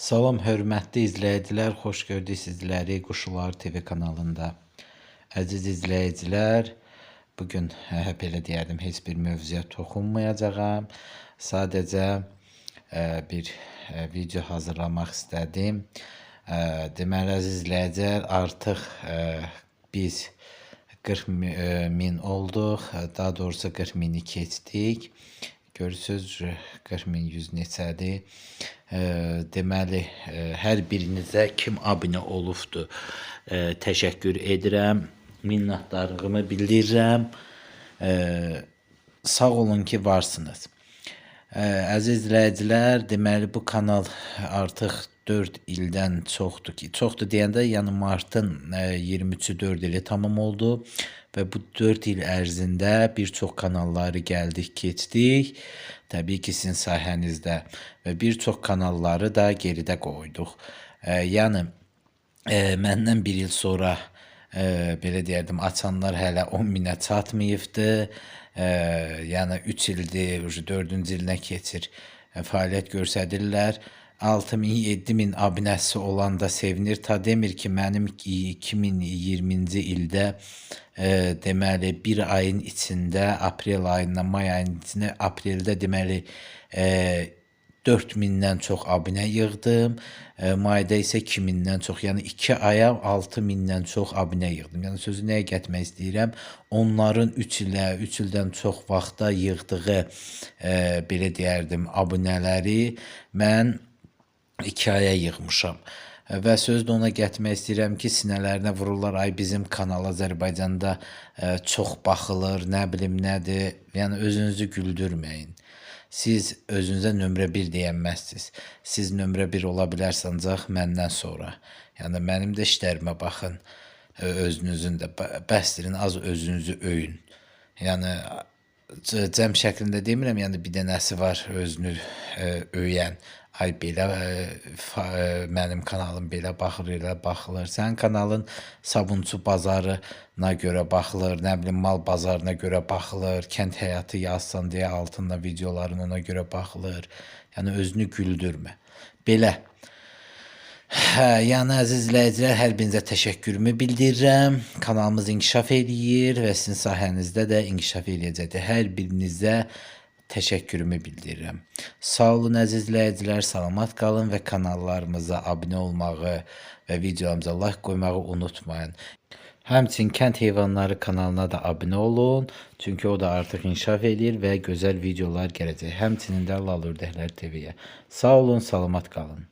Salam hörmətli izləyicilər, xoş gördük sizləri Quşlar TV kanalında. Əziz izləyicilər, bu gün hə, belə deyərdim, heç bir mövzuya toxunmayacağam. Sadəcə ə, bir ə, video hazırlamaq istədim. Ə, deməli əziz izləyicilər, artıq ə, biz 40 mi- ə, min olduq. Daha doğrusu 40 mini keçdik. Görürsüz 40 min 100 neçədir. E, deməli e, hər birinizə kim abunə olubdu e, təşəkkür edirəm. Minnətdarlığımı bildirirəm. E, sağ olun ki varsınız. Əziz izləyicilər, deməli bu kanal artıq 4 ildən çoxdur ki, çoxdur deyəndə, yəni martın ə, 23-ü 4 ili tamam oldu və bu 4 il ərzində bir çox kanalları gəldik, keçdik. Təbii ki, sizin sayənizdə və bir çox kanalları da geridə qoyduq. Ə, yəni e, məndən bir il sonra e, belə deyərdim açanlar hələ 10 minə çatmayıbdı. E, yəni 3 ildir, 4-cü ilinə keçir e, fəaliyyət göstərirlər. 6000 7000 abunəsi olan da sevinir. Ta demir ki, mənim 2020-ci ildə e, deməli bir ayın içində aprel ayından may ayının içində apreldə deməli e, 4000-dən çox abunə yığdım. E, mayda isə 2000-dən çox, yəni 2 aya 6000-dən çox abunə yığdım. Yəni sözü nəyə gətirmək istəyirəm? Onların 3 ilə, 3 ildən çox vaxtda yığdığı e, belə deyərdim, abunələri mən 2 aya yığmışam. Və sözü də ona gətirmək istəyirəm ki, sinələrinə vururlar, ay bizim kanal Azərbaycanda e, çox baxılır, nə bilim nədir. Yəni özünüzü güldürməyin. Siz özünüzə nömrə 1 deyənməzsiniz. Siz nömrə 1 ola bilərsiniz məndən sonra. Yəni mənim də işlərimə baxın. Özünüzün də bə- bəsdirin az özünüzü öyün. Yəni cəm şəklində demirəm, yəni bir dənəsi var özünü ə, öyən. Ay belə ə, fa, ə, mənim kanalım belə baxır, elə baxılır. Sənin kanalın sabunçu bazarına görə baxılır, nə bilim mal bazarına görə baxılır, kənd həyatı yazsan deyə altında videoların ona görə baxılır. Yəni özünü güldürmə. Belə. Hə, yəni əziz izləyicilər, hər birinizə təşəkkürümü bildirirəm. Kanalımız inkişaf eləyir və sizin sayənizdə də inkişaf eləyəcəkdir. Hər birinizə təşəkkürümü bildirirəm. Sağ olun əziz izləyicilər, salamat qalın və kanallarımıza abunə olmağı və videolarımıza like qoymağı unutmayın. Həmçinin Kənd Heyvanları kanalına da abunə olun, çünki o da artıq inkişaf eləyir və gözəl videolar gələcək. Həmçinin də Lalurdəhlər TV-yə. Sağ olun, salamat qalın.